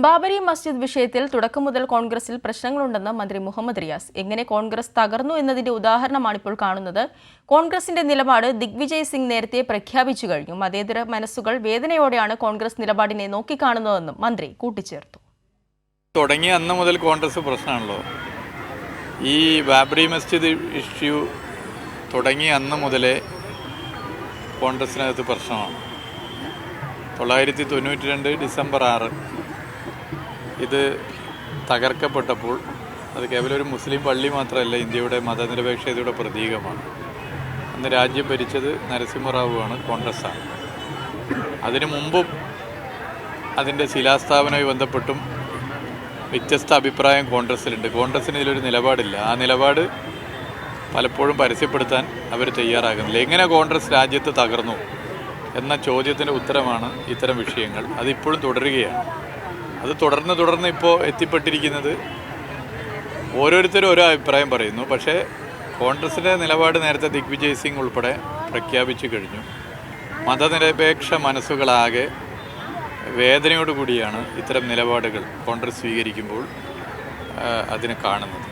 ബാബരി മസ്ജിദ് വിഷയത്തിൽ തുടക്കം മുതൽ കോൺഗ്രസിൽ പ്രശ്നങ്ങളുണ്ടെന്ന് മന്ത്രി മുഹമ്മദ് റിയാസ്. എങ്ങനെ കോൺഗ്രസ് തകർന്നു എന്നതിന്റെ ഉദാഹരണമാണ് ഇപ്പോൾ കാണുന്നത്. കോൺഗ്രസിന്റെ നിലപാട് ദിഗ്വിജയ് സിംഗ് നേരത്തെ പ്രഖ്യാപിച്ചു കഴിഞ്ഞു. മതേതര മനസ്സുകൾ വേദനയോടെയാണ് കോൺഗ്രസ് നിലപാടിനെ നോക്കിക്കാണുന്നതെന്നും മന്ത്രി കൂട്ടിച്ചേർത്തു. തുടങ്ങിയ അന്ന് മുതൽ കോൺഗ്രസ് പ്രശ്നമാണല്ലോ. ഈ ബാബറി മസ്ജിദ് ഇഷ്യൂ തുടങ്ങിയ അന്ന് മുതലേ കോൺഗ്രസിനകത്ത് പ്രശ്നമാണ്. തൊള്ളായിരത്തി തൊണ്ണൂറ്റി രണ്ട് ഡിസംബർ ആറ് ഇത് തകർക്കപ്പെട്ടപ്പോൾ അത് കേവലം ഒരു മുസ്ലിം പള്ളി മാത്രമല്ല ഇന്ത്യയുടെ മതനിരപേക്ഷതയുടെ പ്രതീകമാണ്. അന്ന് രാജ്യം ഭരിച്ചത് നരസിംഹറാവുവാണ് കോൺഗ്രസ്സാണ്. അതിനു മുമ്പും അതിന്റെ ശിലാസ്ഥാപനവുമായി ബന്ധപ്പെട്ടും വ്യത്യസ്ത അഭിപ്രായം കോൺഗ്രസ്സിലുണ്ട്. കോൺഗ്രസ്സിന് ഇതിലൊരു നിലപാടില്ല. ആ നിലപാട് പലപ്പോഴും പരസ്യപ്പെടുത്താൻ അവർ തയ്യാറാകുന്നില്ല. എങ്ങനെ കോൺഗ്രസ് രാജ്യത്ത് തകർന്നു എന്ന ചോദ്യത്തിന്റെ ഉത്തരമാണ് ഇത്തരം വിഷയങ്ങൾ. അതിപ്പോഴും തുടരുകയാണ്. അത് തുടർന്ന് തുടർന്ന് ഇപ്പോൾ എത്തിപ്പെട്ടിരിക്കുന്നത് ഓരോരുത്തരും ഓരോ അഭിപ്രായം പറയുന്നു. പക്ഷേ കോൺഗ്രസിന്റെ നിലപാട് നേരത്തെ ദിഗ്വിജയ് സിംഗ് ഉൾപ്പെടെ പ്രഖ്യാപിച്ചു കഴിഞ്ഞു. മതനിരപേക്ഷ മനസ്സുകളാകെ വേദനയോടുകൂടിയാണ് ഇത്തരം നിലപാടുകൾ കോൺഗ്രസ് സ്വീകരിക്കുമ്പോൾ അതിനെ കാണുന്നത്.